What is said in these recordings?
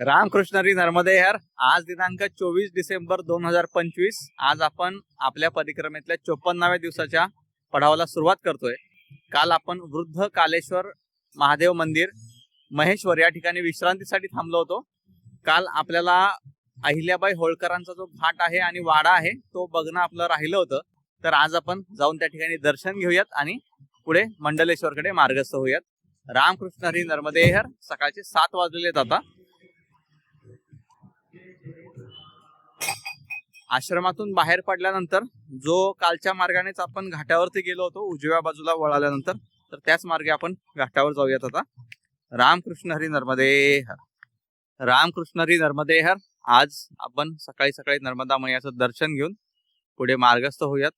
रामकृष्णरी नर्मदे हर. आज दिनांक चोवीस डिसेंबर दोन हजार पंचवीस. आज आपण आपल्या परिक्रमेतल्या चोपन्नाव्या दिवसाच्या पढावाला सुरुवात करतोय. काल आपण वृद्ध कालेश्वर महादेव मंदिर महेश्वर या ठिकाणी विश्रांतीसाठी थांबलो होतो. काल आपल्याला अहिल्याबाई होळकरांचा जो घाट आहे आणि वाडा आहे तो बघणं आपलं राहिलं होतं. तर आज आपण जाऊन त्या ठिकाणी दर्शन घेऊयात आणि पुढे मंडलेश्वरकडे मार्गस्थ होऊयात. रामकृष्ण हरी नर्मदेहर सकाळचे सात वाजलेले आता. आश्रमातून बाहेर पडल्यानंतर जो कालच्या मार्गानेच आपण घाटावरती गेलो होतो उजव्या बाजूला वळाल्यानंतर तर त्याच मार्गे आपण घाटावर जाऊयात आता. रामकृष्ण हरी नर्मदेहर. रामकृष्ण हरी नर्मदेहर आज आपण सकाळी सकाळी नर्मदा मैयाचं दर्शन घेऊन पुढे मार्गस्थ होऊयात.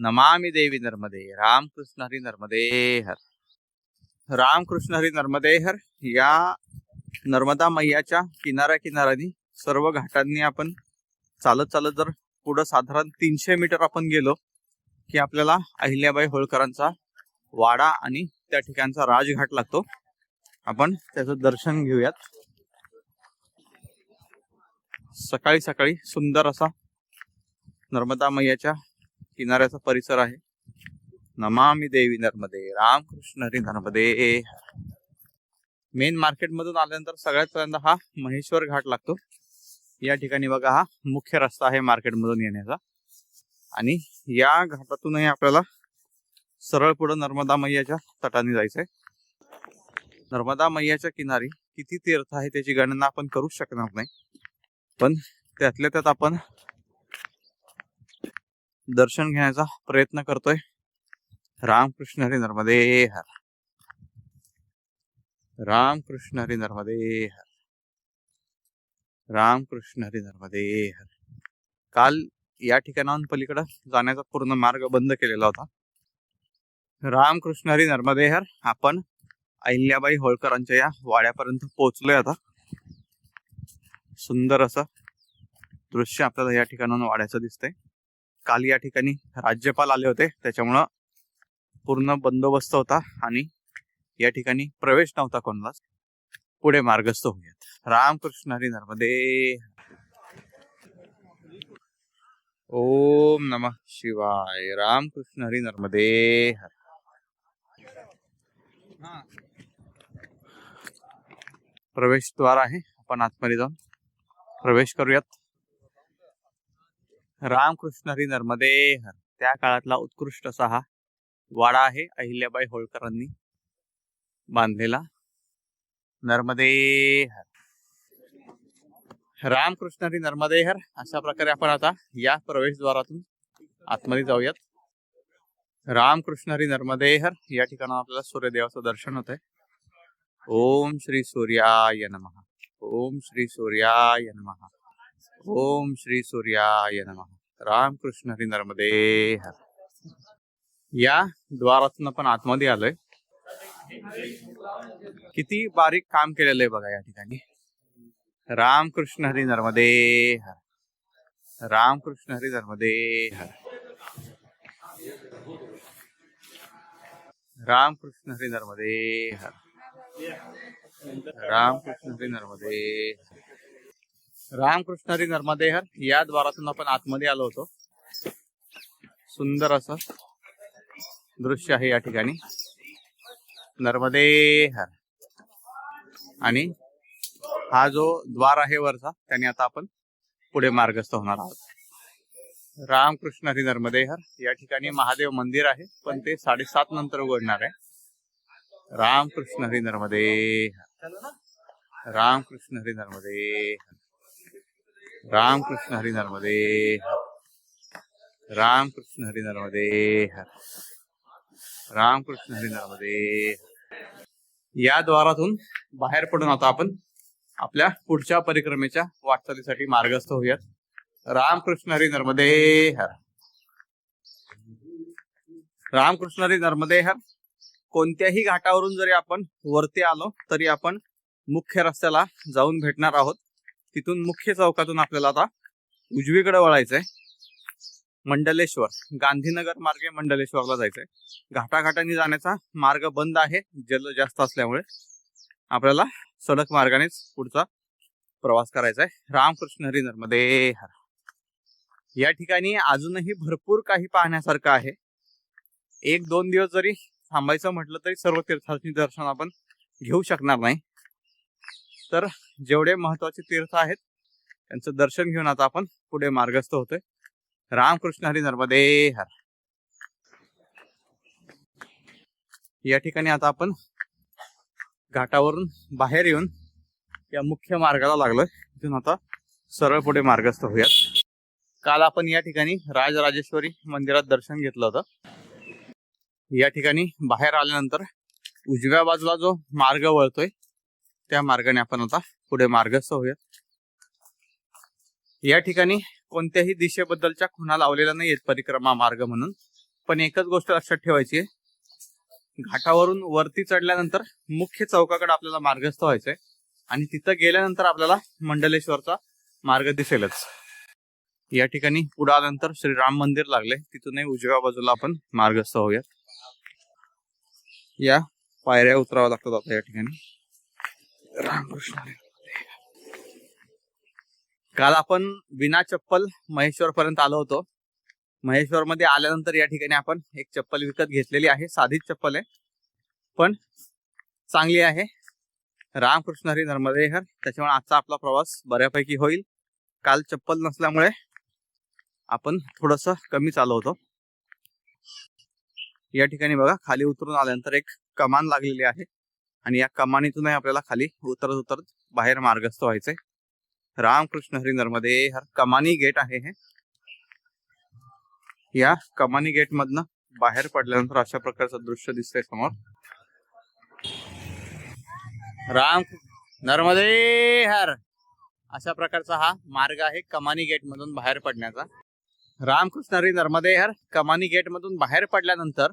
नमामि देवी नर्मदे रामकृष्ण हरी नर्मदे हर। रामकृष्ण हरी नर्मदे हर या नर्मदा मैयाच्या किनाऱ्या किनाऱ्यानी सर्व घाटांनी आपण चालत चालत जर पुढं साधारण तीनशे मीटर आपण गेलो की आपल्याला अहिल्याबाई होळकरांचा वाडा आणि त्या ठिकाणचा राजघाट लागतो. आपण त्याचं दर्शन घेऊयात. सकाळी सकाळी सुंदर असा नर्मदा मैयाच्या किनाऱ्याचा परिसर आहे. नमामी देवी नर्मदे रामकृष्ण हरी नर्मदे. मेन मार्केटमधून आल्यानंतर सगळ्यात पहिल्यांदा हा महेश्वर घाट लागतो. या ठिकाणी बघा हा मुख्य रस्ता आहे मार्केटमधून येण्याचा. आणि या घाटातूनही आपल्याला सरळ पुढे नर्मदा मैयाच्या तटाने जायचंय. नर्मदा मैयाच्या किनारी किती तीर्थ आहे त्याची गणना आपण करू शकणार नाही. पण त्यातल्या त्यात आपण दर्शन घेण्याचा प्रयत्न करतोय. रामकृष्ण हरी नर्मदे हर रामकृष्ण हरी नर्मदे हर रामकृष्ण हरी नर्मदे हर काल या ठिकाणाहून पलीकडे जाण्याचा पूर्ण मार्ग बंद केलेला होता. रामकृष्ण हरी नर्मदे हर आपण अहिल्याबाई होळकरांच्या या वाड्यापर्यंत पोहोचलोय आता. सुंदर असं दृश्य आपल्याला या ठिकाणाहून वाड्याचं दिसतंय. काल या ठिकाणी राज्यपाल आले होते. त्याच्यामुळं पूर्ण बंदोबस्त होता आणि या ठिकाणी प्रवेश नव्हता कोणालाच. पुढे मार्गस्थ होऊयात. रामकृष्ण हरी नर्मदे ओम नमः शिवाय. रामकृष्ण हरी नर्मदे प्रवेशद्वार आहे. आपण आतमध्ये जाऊन प्रवेश करूयात. रामकृष्ण हरी नर्मदे हर त्या काळातला उत्कृष्ट असा हा वाडा आहे अहिल्याबाई होळकरांनी बांधलेला. नर्मदे हर रामकृष्ण हरी नर्मदे हर अशा प्रकारे आपण आता या प्रवेशद्वारातून आतमध्ये जाऊयात. रामकृष्ण हरी नर्मदे हर या ठिकाणावर आपल्याला सूर्यदेवाचं दर्शन होत आहे ओम श्री सूर्याय नमः. ओम श्री सूर्याय नमः. ओम श्री सूर्याय नमः. रामकृष्ण हरी नर्मदे हर. या द्वारातून आपण आतमध्ये आलोय. किती बारीक काम केलेलं आहे बघा या ठिकाणी. रामकृष्ण हरी नर्मदे हर. रामकृष्ण हरी नर्मदे हर. रामकृष्ण हरी नर्मदे हर. रामकृष्ण हरी नर्मदे हर. नर्मदे हर या द्वारातून आपण आतमध्ये आलो होतो. सुंदर असं दृश्य आहे या ठिकाणी. नर्मदे हर आणि हा जो द्वार आहे वरचा त्याने आता आपण पुढे मार्गस्थ होणार आहोत. रामकृष्ण हरी नर्मदे हर या ठिकाणी महादेव मंदिर आहे पण ते साडेसात नंतर उघडणार आहे. रामकृष्ण हरी नर्मदेहर रामकृष्ण हरी नर्मदेहर रामकृष्ण हरी नर्मदे रामकृष्ण हरी नर्मदे रामकृष्ण हरी नर्मदे या द्वारातून बाहेर पडून आता आपण आपल्या पुढच्या परिक्रमेच्या वाटचालीसाठी मार्गस्थ होऊयात. रामकृष्ण हरी नर्मदे हर. रामकृष्ण हरी नर्मदे हर. कोणत्याही घाटावरून जरी आपण वरती आलो तरी आपण मुख्य रस्त्याला जाऊन भेटणार आहोत. तिथून मुख्य चौकातून आपल्याला आता उजवीकडे वळायचंय. मंडलेश्वर गांधीनगर मार्गे मंडलेश्वरला जायचंय. घाटाघाटांनी जाण्याचा मार्ग बंद आहे. जल जास्त असल्यामुळे आपल्याला सडक मार्गानेच पुढचा प्रवास करायचा आहे रामकृष्ण हरी नर्मदे हर या ठिकाणी अजूनही भरपूर काही पाहण्यासारखं आहे. एक दोन दिवस जरी थांबायचं म्हटलं तरी सर्व तीर्थार्थी दर्शन आपण घेऊ शकणार नाही. तर जेवढे महत्त्वाचे तीर्थ आहेत त्यांचं दर्शन घेऊन आता आपण पुढे मार्गस्थ होतोय. रामकृष्ण हरी नर्मदे हर. या ठिकाणी आता आपण घाटावरून बाहेर येऊन या मुख्य मार्गाला लागलोय. तिथून आता सरळ पुढे मार्गस्थ होऊयात. काल आपण या ठिकाणी राजराजेश्वरी मंदिरात दर्शन घेतलं होतं. या ठिकाणी बाहेर आल्यानंतर उजव्या बाजूला जो मार्ग वळतोय त्या मार्गाने आपण आता पुढे मार्गस्थ होऊयात या ठिकाणी कोणत्याही दिशेबद्दलच्या खुणा लावलेल्या नाहीयेत परिक्रमा मार्ग म्हणून. पण एकच गोष्ट लक्षात ठेवायची आहे. घाटावरून वरती चढल्यानंतर मुख्य चौकाकडे आपल्याला मार्गस्थ व्हायचंय. आणि तिथं गेल्यानंतर आपल्याला मंडलेश्वरचा मार्ग दिसेलच. या ठिकाणी पुढे आल्यानंतर श्रीराम मंदिर लागले. तिथूनही उजव्या बाजूला आपण मार्गस्थ होऊयात. या पायऱ्या उतराव्या लागतात आता या ठिकाणी. रामकृष्ण. काल आपण विना चप्पल महेश्वर पर्यंत आलो होतो. महेश्वर मध्ये आल्यानंतर या ठिकाणी आपण एक चप्पल विकत घेतलेली आहे. साधीच चप्पल आहे. पण चांगली आहे. रामकृष्ण हरी नर्मदेहर त्याच्यामुळे आजचा आपला प्रवास बऱ्यापैकी होईल. काल चप्पल नसल्यामुळे आपण थोडस कमी चालवतो. या ठिकाणी बघा खाली उतरून आल्यानंतर एक कमान लागलेली आहे. आणि या कमानीतूनही आपल्याला खाली उतरत उतरत बाहेर मार्गस्थ व्हायचंय. रामकृष्ण हरी नर्मदे हर कमानी गेट आहे हे. या कमानी गेट मधनं बाहेर पडल्यानंतर अशा प्रकारचं दृश्य दिसतंय समोर. राम नर्मदे हर! अशा प्रकारचा हा मार्ग आहे कमानी गेट मधून बाहेर पडण्याचा. रामकृष्ण हरी नर्मदे हर! कमानी गेट मधून बाहेर पडल्यानंतर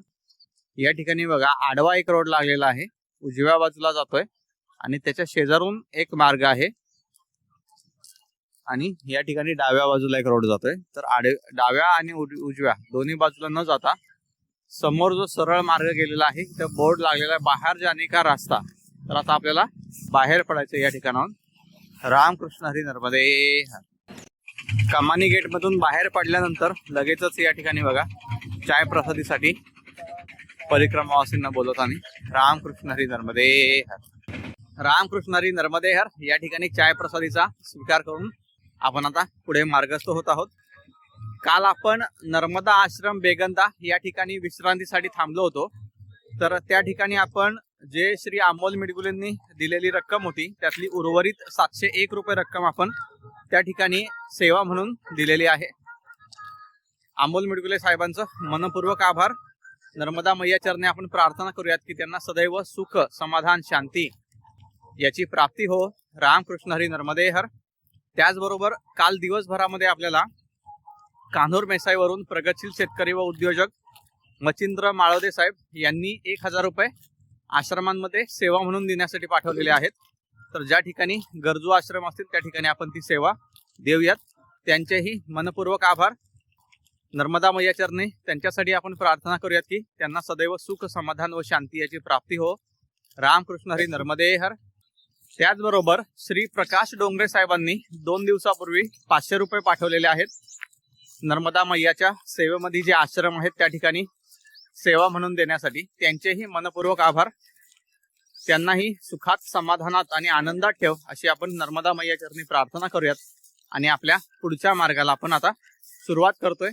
या ठिकाणी बघा आडवा एक रोड लागलेला आहे. उजव्या बाजूला जातोय आणि त्याच्या शेजारून एक मार्ग आहे. आणि या ठिकाणी डाव्या बाजूला एक रोड जातोय. तर आडे डाव्या आणि उजव्या दोन्ही बाजूला न जाता समोर जो सरळ मार्ग गेलेला आहे त्या बोर्ड लागलेला आहे बाहेर जाणे का रास्ता? तर आता आपल्याला बाहेर पडायचं या ठिकाणाहून. रामकृष्ण हरी नर्मदे कमानी गेट मधून बाहेर पडल्यानंतर लगेचच या ठिकाणी बघा चाय प्रसादीसाठी परिक्रमावासींना बोलवताना रामकृष्ण हरी नर्मदे हर. रामकृष्ण हरी नर्मदे हर या ठिकाणी चाय प्रसादीचा स्वीकार करून आपण आता पुढे मार्गस्थ होत आहोत. काल आपण नर्मदा आश्रम बेगंदा या ठिकाणी विश्रांतीसाठी थांबलो होतो. तर त्या ठिकाणी आपण जे श्री अमोल मिडगुलेंनी दिलेली रक्कम होती त्यातली उर्वरित सातशे एक रुपये रक्कम आपण त्या ठिकाणी सेवा म्हणून दिलेली आहे. अमोल मिडगुले साहेबांचं मनपूर्वक आभार. नर्मदा मैया चरणे आपण प्रार्थना करूयात की त्यांना सदैव सुख समाधान शांती याची प्राप्ती हो. रामकृष्ण हरी नर्मदे हर. त्याचबरोबर काल दिवसभरामध्ये आपल्याला कान्होर मेसाईवरून प्रगतशील शेतकरी व उद्योजक मचिंद्र माळवदे साहेब यांनी एक हजार रुपये आश्रमांमध्ये सेवा म्हणून देण्यासाठी पाठवलेले आहेत. तर ज्या ठिकाणी गरजू आश्रम असतील त्या ठिकाणी आपण ती सेवा देऊयात. त्यांचेही मनपूर्वक आभार. नर्मदा मैया चरणे. त्यांच्यासाठी आपण प्रार्थना करूयात की त्यांना सदैव सुख समाधान व शांती याची प्राप्ती हो. रामकृष्ण हरी नर्मदे हर. त्याचबरोबर श्री प्रकाश डोंगरे साहेबांनी दोन दिवसापूर्वी पाचशे रुपये पाठवलेले आहेत. नर्मदा मैयाच्या सेवेमध्ये जे आश्रम आहेत त्या ठिकाणी सेवा म्हणून देण्यासाठी त्यांचेही मनपूर्वक आभार. त्यांनाही सुखात समाधानात आणि आनंदात ठेव अशी आपण नर्मदा मैया चरणी प्रार्थना करूयात. आणि आपल्या पुढच्या मार्गाला आपण आता सुरुवात करतोय.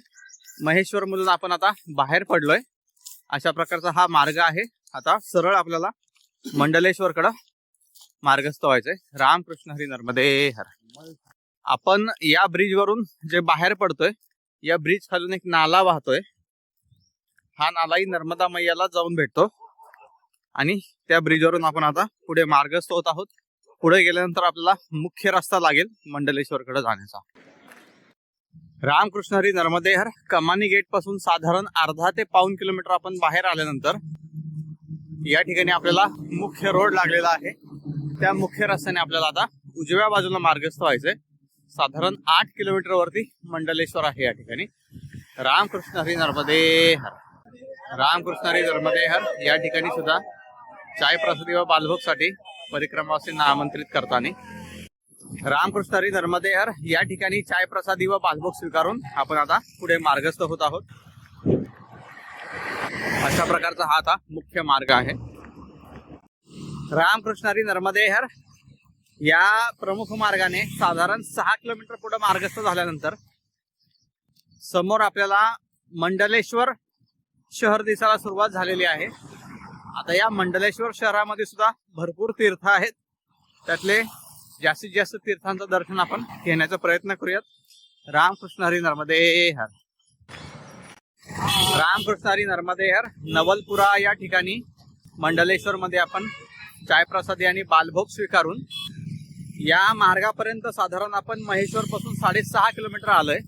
महेश्वर मधून आपण आता बाहेर पडलोय. अशा प्रकारचा हा मार्ग आहे. आता सरळ आपल्याला मंडलेश्वरकडं मार्गस्थ व्हायचंय. रामकृष्ण हरी नर्मदे हर. आपण या ब्रिज वरून जे बाहेर पडतोय या ब्रिज खालून एक नाला वाहतोय. हा नालाही नर्मदा मैयाला जाऊन भेटतो. आणि त्या ब्रिजवरून आपण आता पुढे मार्गस्थ होत आहोत. पुढे गेल्यानंतर आपल्याला मुख्य रस्ता लागेल मंडलेश्वरकडे जाण्याचा. रामकृष्ण हरी नर्मदेहर कमानी गेटपासून साधारण अर्धा ते पाऊन किलोमीटर आपण बाहेर आल्यानंतर या ठिकाणी आपल्याला मुख्य रोड लागलेला आहे. त्या मुख्य रस्त्याने आपल्याला आता उजव्या बाजूला मार्गस्थ व्हायचंय. साधारण आठ किलोमीटर वरती मंडलेश्वर आहे या ठिकाणी. रामकृष्ण हरी नर्मदे हर रामकृष्ण हरी नर्मदे हर या ठिकाणी सुद्धा चाय प्रसादी व बालभोगसाठी परिक्रमावासींना आमंत्रित करताना रामकृष्ण हरी या ठिकाणी चाय प्रसादी व पासबुक स्वीकारून आपण आता पुढे मार्गस्थ होत आहोत. अशा प्रकारचा हा आता मुख्य मार्ग आहे. रामकृष्ण हरी या प्रमुख मार्गाने साधारण सहा किलोमीटर पुढे मार्गस्थ झाल्यानंतर समोर आपल्याला मंडलेश्वर शहर दिसायला सुरुवात झालेली आहे. आता या मंडलेश्वर शहरामध्ये सुद्धा भरपूर तीर्थ आहेत. त्यातले जास्तीत जास्त तीर्थांचं दर्शन आपण घेण्याचा प्रयत्न करूयात. रामकृष्ण हरी नर्मदे हर. रामकृष्ण हरी नर्मदे हर. नवलपुरा या ठिकाणी मंडलेश्वर मध्ये आपण चायप्रसादी आणि बालभोग स्वीकारून या मार्गापर्यंत साधारण आपण महेश्वर पासून साडेसहा किलोमीटर आलोय.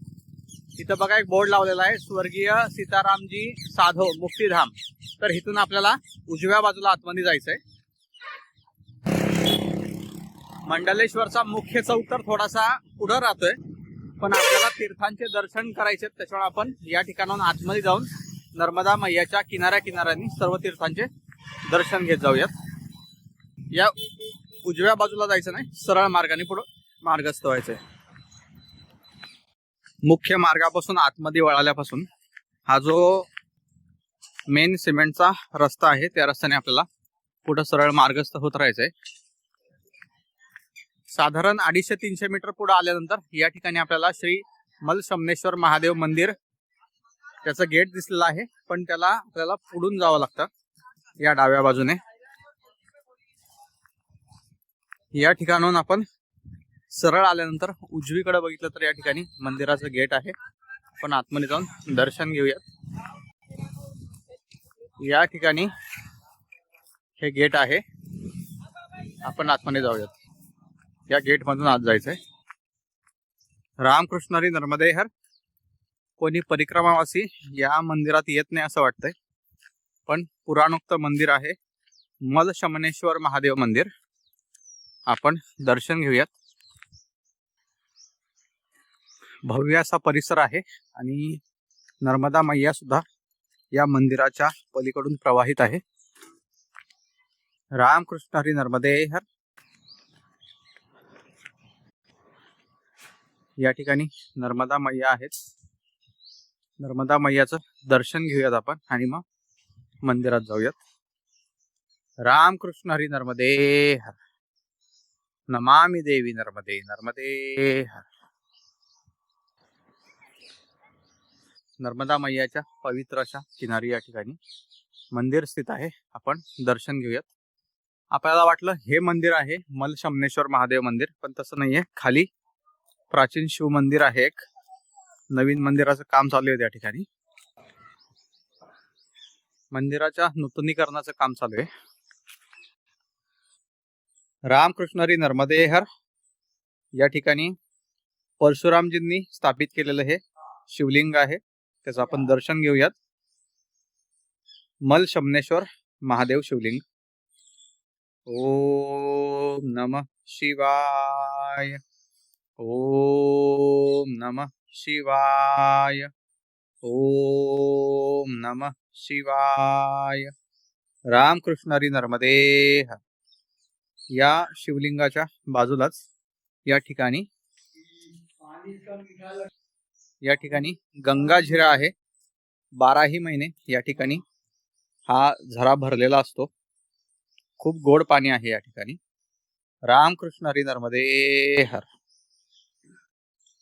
तिथं बघा एक बोर्ड लावलेला आहे स्वर्गीय सीतारामजी साधो मुक्तीधाम. तर इथून आपल्याला उजव्या बाजूला आतमध्ये जायचंय. मंडलेश्वरचा मुख्य चौक तर थोडासा पुढं राहतोय. पण आपल्याला तीर्थांचे दर्शन करायचे त्याच्यामुळे आपण या ठिकाणाहून आतमध्ये जाऊन नर्मदा मैयाच्या किनाऱ्या किनाऱ्यांनी सर्व तीर्थांचे दर्शन घेत जाऊयात. या उजव्या बाजूला जायचं नाही सरळ मार्गाने पुढं मार्गस्थ व्हायचंय मुख्य मार्गापासून आतमध्ये वळाल्यापासून हा जो मेन सिमेंटचा रस्ता आहे त्या रस्त्याने आपल्याला पुढं सरळ मार्गस्थ होत राहायचंय. साधारण अडीचशे तीनशे मीटर पुढे आल्यानंतर या ठिकाणी आपल्याला श्री मलशमनेश्वर महादेव मंदिर त्याचं गेट दिसलेलं आहे. पण त्याला आपल्याला पुढून जावं लागतं या डाव्या बाजूने. या ठिकाणाहून आपण सरळ आल्यानंतर उजवीकडे बघितलं तर या ठिकाणी मंदिराचं गेट आहे. आपण आतमध्ये जाऊन दर्शन घेऊयात. या ठिकाणी हे गेट आहे. आपण आतमध्ये जाऊयात. या गेट मधून आत जायचंय. रामकृष्णरी नर्मदेहर कोणी परिक्रमावासी या मंदिरात येत नाही असं वाटतंय. पण पुराणोक्त मंदिर आहे. मल शमनेश्वर महादेव मंदिर. आपण दर्शन घेऊयात. भव्य असा परिसर आहे आणि नर्मदा मैया सुद्धा या मंदिराच्या पलीकडून प्रवाहित आहे. रामकृष्ण हरी नर्मदे हर. या ठिकाणी नर्मदा मैया आहेत. नर्मदा मैयाचं दर्शन घेऊयात आपण आणि मग मंदिरात जाऊयात. रामकृष्ण हरी नर्मदे हर. नमामि देवी नर्मदे नर्मदे हर. नर्मदा मैयाच्या पवित्र अशा किनारी या ठिकाणी मंदिर स्थित आहे. आपण दर्शन घेऊयात. आपल्याला वाटलं हे मंदिर आहे मलशमनेश्वर महादेव मंदिर पण तसं नाहीये. खाली प्राचीन शिव मंदिर आहे एक. नवीन मंदिराचं काम चालू आहे त्या ठिकाणी. मंदिराच्या नूतनीकरणाचं काम चालू आहे. रामकृष्ण हरी नर्मदे हर. या ठिकाणी परशुरामजींनी स्थापित केलेलं हे शिवलिंग आहे. त्याचं आपण दर्शन घेऊयात. मल शमनेश्वर महादेव शिवलिंग. ओम नम शिवाय. ओम नमः शिवाय। ओम नमः शिवाय। रामकृष्णरी नर्मदे हर या शिवलिंगाच्या बाजूलाच या ठिकाणी या ठिकाणी गंगाझिरा आहे. बाराही महिने या ठिकाणी हा झरा भरलेला असतो. खूप गोड पाणी आहे या ठिकाणी. रामकृष्ण हरी नर्मदे हर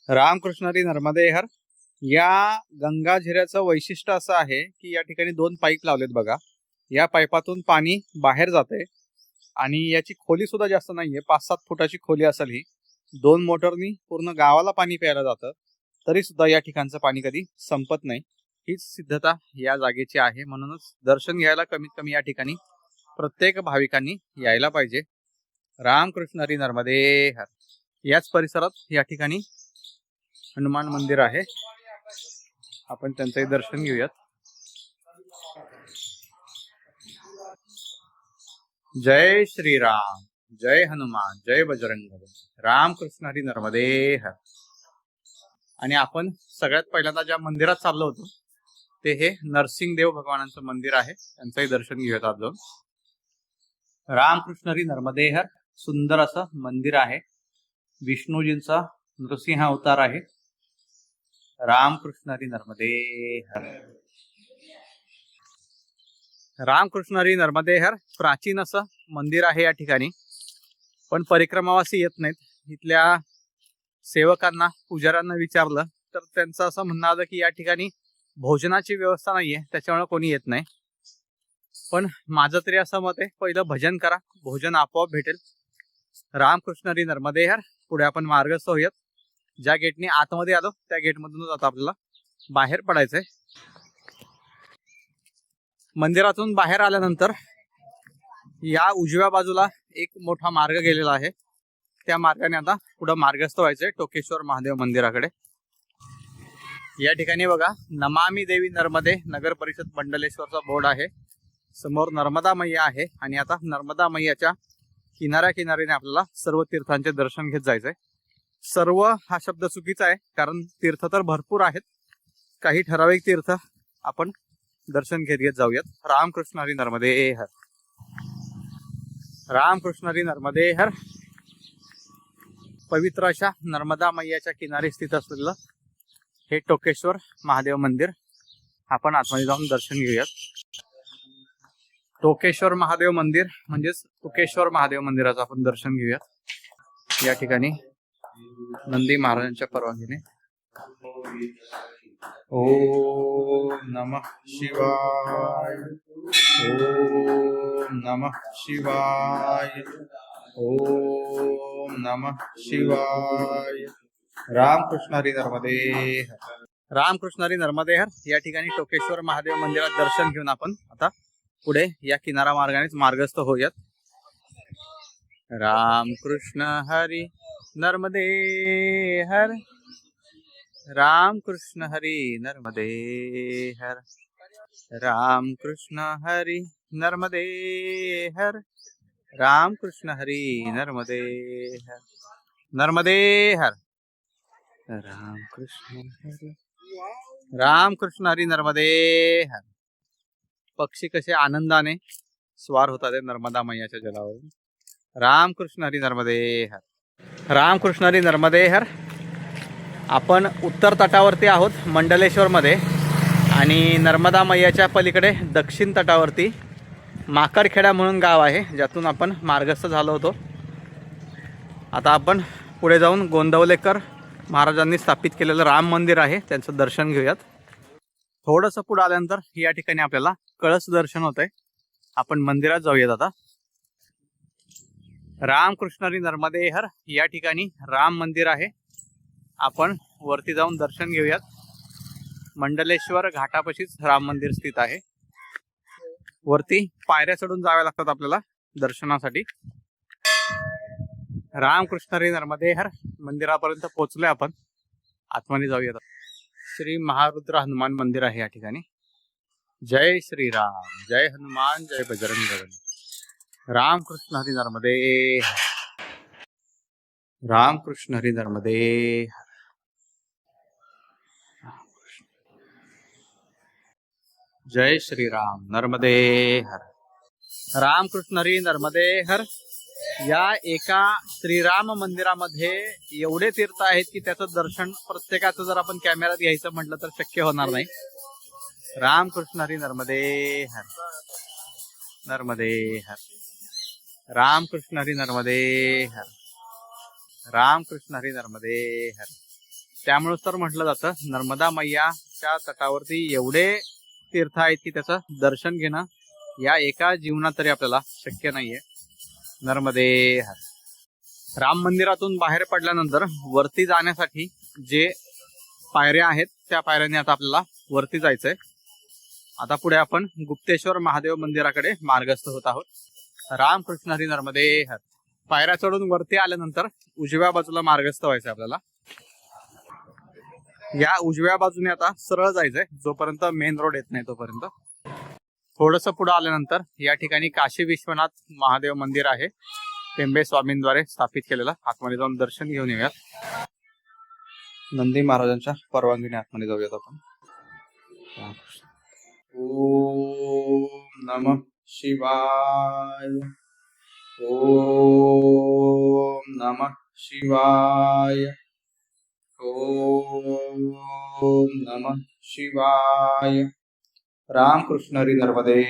रामकृष्णारी नर्मदेहर. नर्मदे हर या गंगा झिऱ्याचं वैशिष्ट्य असं आहे की या ठिकाणी दोन पाईप लावलेत बघा. या पाईपातून पाणी बाहेर जाते आणि याची खोली सुद्धा जास्त नाहीये. पाच सात फुटाची खोली असेल ही. दोन मोटरनी पूर्ण गावाला पाणी प्यायला जातं. तरी सुद्धा या ठिकाणचं पाणी कधी संपत नाही. हीच सिद्धता या जागेची आहे. म्हणूनच दर्शन घ्यायला कमीत कमी या ठिकाणी प्रत्येक भाविकांनी यायला पाहिजे. रामकृष्ण हरी नर्मदे हर याच परिसरात या ठिकाणी हनुमान मंदिर आहे. आपण त्यांचंही दर्शन घेऊयात. जय श्रीराम जय हनुमान जय बजरंग रामकृष्ण हरी नर्मदे आणि आपण सगळ्यात पहिल्यांदा ज्या मंदिरात चाललो होतो ते हे नरसिंगदेव भगवानांचं मंदिर आहे. त्यांचंही दर्शन घेऊयात आज रामकृष्ण हरी नर्मदेहर सुंदर असं मंदिर आहे. विष्णूजींचा नृसिंह अवतार आहे. रामकृष्ण रामकृष्णरी नर्मदेहर प्राचीन असं मंदिर आहे या ठिकाणी. पण परिक्रमावासी येत नाहीत. इथल्या सेवकांना पुजाऱ्यांना विचारलं तर त्यांचं असं म्हणणं आलं की या ठिकाणी भोजनाची व्यवस्था नाहीये त्याच्यामुळे कोणी येत नाही. पण माझं तरी असं मत आहे पहिलं भजन करा भोजन आपोआप भेटेल. रामकृष्णरी नर्मदेहर पुढे आपण मार्गस्थ होऊयात. ज्या गेटने आतमध्ये आलो त्या गेटमधूनच आता आपल्याला बाहेर पडायचंय. मंदिरातून बाहेर आल्यानंतर या उजव्या बाजूला एक मोठा मार्ग गेलेला आहे. त्या मार्गाने आता पुढे मार्गस्थ व्हायचंय टोकेश्वर महादेव मंदिराकडे. या ठिकाणी बघा नमामी देवी नर्मदे नगर परिषद मंडलेश्वरचा बोर्ड आहे. समोर नर्मदा मैया आहे आणि आता नर्मदा मैयाच्या किनाऱ्या किनाऱ्याने आपल्याला सर्व तीर्थांचे दर्शन घेत जायचंय. सर्व हा शब्द चुकीचा आहे कारण तीर्थ तर भरपूर आहेत. काही ठराविक तीर्थ आपण दर्शन घेत घेत जाऊयात. रामकृष्ण हरी नर्मदे हर. रामकृष्ण हरी नर्मदे हर. पवित्र अशा नर्मदा मैयाच्या किनारी स्थित असलेलं हे टोकेश्वर महादेव मंदिर आपण आतमध्ये जाऊन दर्शन घेऊयात. टोकेश्वर महादेव मंदिर म्हणजेच टोकेश्वर महादेव मंदिराचं आपण दर्शन घेऊयात. या ठिकाणी नंदी महाराजांच्या परवानगीने. ओम नम शिवाय. ओम नम शिवाय. ओम नम शिवाय. रामकृष्ण हरी नर्मदे रामकृष्ण हरी नर्मदे हर या ठिकाणी टोकेश्वर महादेव मंदिरात दर्शन घेऊन आपण आता पुढे या किनारा मार्गानेच मार्गस्थ होऊयात. रामकृष्ण हरी नर्मदे हर। रामकृष्ण हरी नर्मदे हर। रामकृष्ण हरी नर्मदे हर। रामकृष्ण हरी नर्मदे हर। नर्मदे हर। रामकृष्ण हरी। रामकृष्ण हरी नर्मदे हर। पक्षी कसे आनंदाने स्वार होतात ते नर्मदा मैयाच्या जलावरून। रामकृष्ण हरी नर्मदे हर। रामकृष्णरी नर्मदे हर. आपण उत्तर तटावरती आहोत मंडलेश्वरमध्ये. आणि नर्मदा मैयाच्या पलीकडे दक्षिण तटावरती माकडखेडा म्हणून गाव आहे ज्यातून आपण मार्गस्थ झालो होतो. आता आपण पुढे जाऊन गोंदवलेकर महाराजांनी स्थापित केलेलं राम मंदिर आहे त्यांचं दर्शन घेऊयात. थोडंसं पुढे आल्यानंतर या ठिकाणी आपल्याला कळस दर्शन होत आहे आपण मंदिरात जाऊयात आता. रामकृष्णरी नर्मदेहर या ठिकाणी राम मंदिर आहे. आपण वरती जाऊन दर्शन घेऊयात. मंडलेश्वर घाटापाशीच राम मंदिर स्थित आहे. वरती पायऱ्या चढून जाव्या लागतात आपल्याला दर्शनासाठी. रामकृष्णरी नर्मदेहर मंदिरापर्यंत पोहोचलोय आपण. आतमध्ये जाऊयात. श्री महारुद्र हनुमान मंदिर आहे या ठिकाणी. जय श्रीराम. जय हनुमान. जय बजरंग रामकृष्ण हरी नर्मदे रामकृष्ण हरी नर्मदे जय श्रीराम नर्मदे हर. रामकृष्ण हरी नर्मदे हर. या एका श्रीराम मंदिरामध्ये एवढे तीर्थ आहेत की त्याचं दर्शन प्रत्येकाचं जर आपण कॅमेऱ्यात घ्यायचं म्हटलं तर शक्य होणार नाही. रामकृष्ण हरी नर्मदे हर. नर्मदे हर. रामकृष्ण हरी नर्मदे हर. रामकृष्ण हरी नर्मदे हर. त्यामुळे तर म्हटलं जातं नर्मदा मैयाच्या तटावरती एवढे तीर्थ आहेत की त्याचं दर्शन घेणं या एका जीवनात तरी आपल्याला शक्य नाहीये. नर्मदे हर. राम मंदिरातून बाहेर पडल्यानंतर वरती जाण्यासाठी जे पायऱ्या आहेत त्या पायऱ्याने आता आपल्याला वरती जायचंय. आता पुढे आपण गुप्तेश्वर महादेव मंदिराकडे मार्गस्थ होत आहोत. रामकृष्ण हरी नर्मदे हर. पायऱ्या चढून वरती आल्यानंतर उजव्या बाजूला मार्गस्थ व्हायचं आपल्याला. या उजव्या बाजूने आता सरळ जायचंय जोपर्यंत मेन रोड येत नाही तोपर्यंत. थोडस पुढे आल्यानंतर या ठिकाणी काशी विश्वनाथ महादेव मंदिर आहे. टेंबे स्वामींद्वारे स्थापित केलेलं. आतमध्ये जाऊन दर्शन घेऊन येऊयात. नंदी महाराजांच्या परवानगीने आतमध्ये जाऊयात आपण. ओम नम. शिवाय। ओम नम शिवाय। ओम नम शिवाय। रामकृष्ण हरी नर्मदे